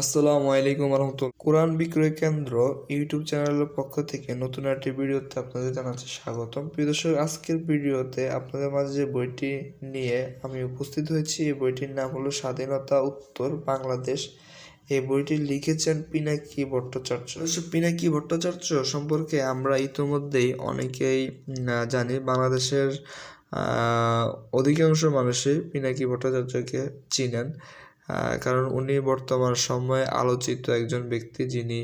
আসসালামু আলাইকুম রহমতুল্লাহ কোরআন বিক্রয় কেন্দ্র ইউটিউব চ্যানেলের পক্ষ থেকে নতুন একটি ভিডিওতে আপনাদের জানাচ্ছি স্বাগতম। প্রিয় দর্শক, আজকের ভিডিওতে আপনাদের মাঝে যে বইটি নিয়ে আমি উপস্থিত হয়েছি, এই বইটির নাম হলো স্বাধীনতা উত্তর বাংলাদেশ। এই বইটি লিখেছেন পিনাকি ভট্টাচার্য। পিনাকি ভট্টাচার্য সম্পর্কে আমরা ইতোমধ্যেই অনেকেই জানি। বাংলাদেশের অধিকাংশ মানুষই পিনাকি ভট্টাচার্যকে চিনেন। কারণ উনি বর্তমান সময়ে আলোচিত একজন ব্যক্তি যিনি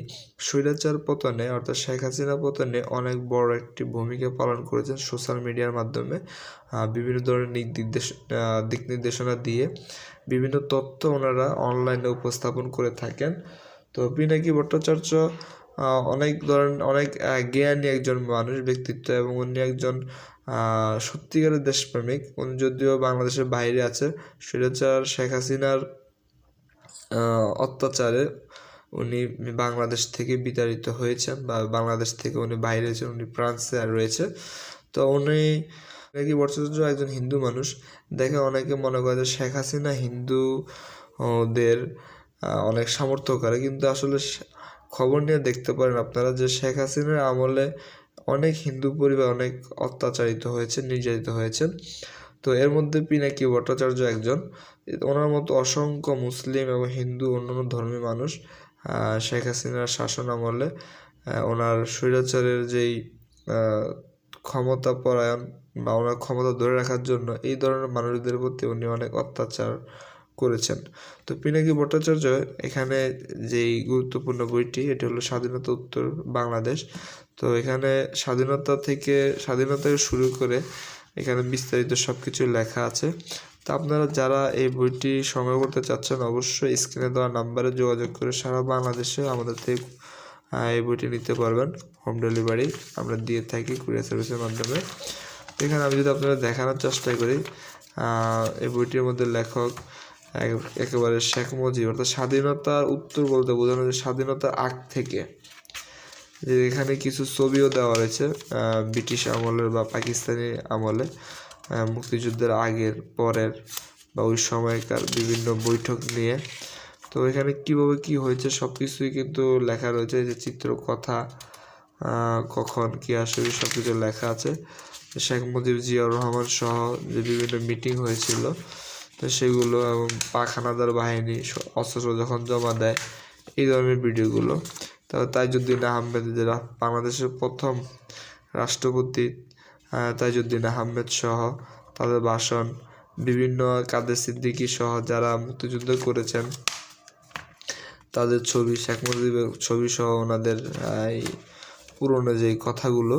স্বৈরাচার পতনে, অর্থাৎ শেখ হাসিনা পতনে অনেক বড় একটি ভূমিকা পালন করেছেন সোশ্যাল মিডিয়ার মাধ্যমে বিভিন্ন ধরনের নির্দেশ দিক নির্দেশনা দিয়ে। বিভিন্ন তথ্য ওনারা অনলাইনে উপস্থাপন করে থাকেন। তো পিনাকি ভট্টাচার্য অনেক ধরনের অনেক জ্ঞানী একজন মানুষ, ব্যক্তিত্ব এবং উনি একজন সত্যিকারের দেশপ্রেমিক। উনি যদিও বাংলাদেশের বাইরে আছে, স্বৈরাচার শেখ হাসিনার অত্যাচারে উনি বাংলাদেশ থেকে বিতাড়িত হয়েছেন বা বাংলাদেশ থেকে উনি বাইরে আছেন উনি ফ্রান্সে রয়েছে। তো উনি নাকি ভট্টাচার্য একজন হিন্দু মানুষ। দেখে অনেকে মনে করে যে শেখ হাসিনা হিন্দু আহ, দের আহ, অনেক সামর্থ্য করে। কিন্তু আসলে খবর নিয়ে দেখতে পারেন আপনারা যে শেখ হাসিনার আমলে অনেক হিন্দু পরিবার অনেক অত্যাচারিত হয়েছে নির্যাতিত হয়েছেন। তো এর মধ্যে পিনাকি ভট্টাচার্য একজন। ওনার মতো অসংখ্য মুসলিম এবং হিন্দু অন্যান্য ধর্মী মানুষ শেখ হাসিনার শাসন আমলে ওনার স্বৈরাচারের যেই ক্ষমতা পরায়ণ বা ওনার ক্ষমতা ধরে রাখার জন্য এই ধরনের মানুষদের প্রতি উনি অনেক অত্যাচার করেছেন। তো পিনাকি ভট্টাচার্য এখানে যেই গুরুত্বপূর্ণ বইটি, এটি হলো স্বাধীনতা উত্তর বাংলাদেশ। তো এখানে স্বাধীনতা থেকে, স্বাধীনতা শুরু করে এখানে বিস্তারিত সব কিছু লেখা আছে। তো আপনারা যারা এই বইটি সংগ্রহ করতে চাচ্ছেন, অবশ্যই স্ক্রিনে দেওয়া নাম্বারে যোগাযোগ করে সারা বাংলাদেশে আমাদের থেকে এই বইটি নিতে পারবেন। হোম ডেলিভারি আমরা দিয়ে থাকি কুরিয়ার সার্ভিসের মাধ্যমে। এখানে আমি যদি আপনারা দেখানোর চেষ্টা করি এই বইটির মধ্যে লেখক একেবারে শেখ মুজিব, অর্থাৎ স্বাধীনতার উত্তর বলতে বোঝানো যে স্বাধীনতার আগ থেকে। এখানে কিছু ছবিও দেওয়া রয়েছে ব্রিটিশ আমলের বা পাকিস্তানি আমলে। মুক্তিযুদ্ধের আগের, পরের বা ওই সময়কার বিভিন্ন বৈঠক নিয়ে। তো এখানে কীভাবে কি হয়েছে সব কিছুই কিন্তু লেখা রয়েছে, যে চিত্র, কথা কখন, কি আসবে সব কিছু লেখা আছে। শেখ মুজিব, জিয়াউর রহমান সহ যে বিভিন্ন মিটিং হয়েছিল, তো সেগুলো এবং পাখানাদার বাহিনী অস্ত্র যখন জমা দেয়, এই ধরনের ভিডিওগুলো। তো তাইজুদ্দিন আহমেদ যারা বাংলাদেশের প্রথম রাষ্ট্রপতি তাইজুদ্দিন আহমেদ সহ তাদের ভাষণ, বিভিন্ন কাদের সিদ্দিকী সহ যারা মুক্তিযুদ্ধ করেছেন, তাদের ছবি, শেখ মুজিবের ছবি সহ ওনাদের এই পুরনো যে কথাগুলো,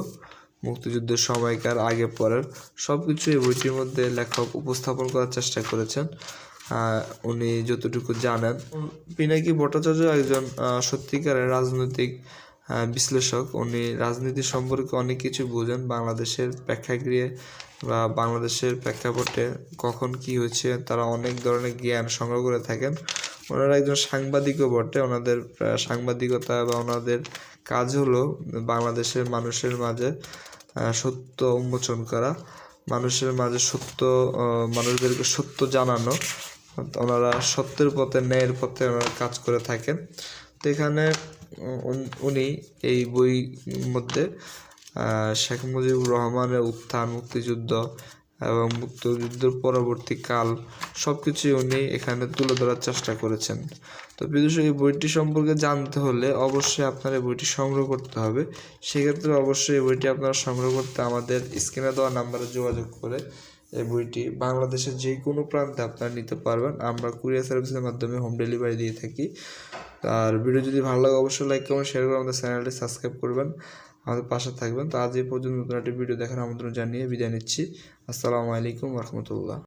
মুক্তিযুদ্ধের সময়কার আগে পরের সব কিছু এই বইটির মধ্যে লেখক উপস্থাপন করার চেষ্টা করেছেন। উনি যতটুকু জানেন। পিনাকি ভট্টাচার্য একজন সত্যিকারের রাজনৈতিক বিশ্লেষক। উনি রাজনীতি সম্পর্কে অনেক কিছু বোঝেন বাংলাদেশের প্রেক্ষাগৃহে বা বাংলাদেশের প্রেক্ষাপটে কখন কি হয়েছে। তারা অনেক ধরনের জ্ঞান সংগ্রহ করে থাকেন। ওনারা একজন সাংবাদিকও বটে। ওনাদের সাংবাদিকতা বা ওনাদের কাজ হলো বাংলাদেশের মানুষের মাঝে সত্য উন্মোচন করা, মানুষের মাঝে সত্য মানুষদেরকে সত্য জানানো। ওনারা সত্যের পথে, ন্যায়ের পথে ওনারা কাজ করে থাকেন। তো এখানে উন- এই বই মধ্যে শেখ মুজিবুর রহমানের উত্থান, মুক্তিযুদ্ধ এবং মুক্তিযুদ্ধের পরবর্তী কাল সব কিছুই উনি এখানে তুলে ধরার চেষ্টা করেছেন। তো বিদুষক এই বইটি সম্পর্কে জানতে হলে অবশ্যই আপনার এই বইটি সংগ্রহ করতে হবে। সেক্ষেত্রে অবশ্যই এই বইটি আপনারা সংগ্রহ করতে আমাদের স্ক্রিনে দেওয়া নাম্বারে যোগাযোগ করে এই বইটি বাংলাদেশের যে কোনো প্রান্তে আপনারা নিতে পারবেন। আমরা কুরিয়ার সার্ভিসের মাধ্যমে হোম ডেলিভারি দিয়ে থাকি। আর ভিডিও যদি ভালো লাগে, অবশ্যই লাইক, কমেন্ট, শেয়ার করে আমাদের চ্যানেলটি সাবস্ক্রাইব করবেন। আমাদের পাশে থাকবেন। তো আজ এই পর্যন্ত নতুন একটি ভিডিও দেখার আমন্ত্রণ জানিয়ে বিদায় নিচ্ছি। আসসালামু আলাইকুম রহমতুল্লাহ।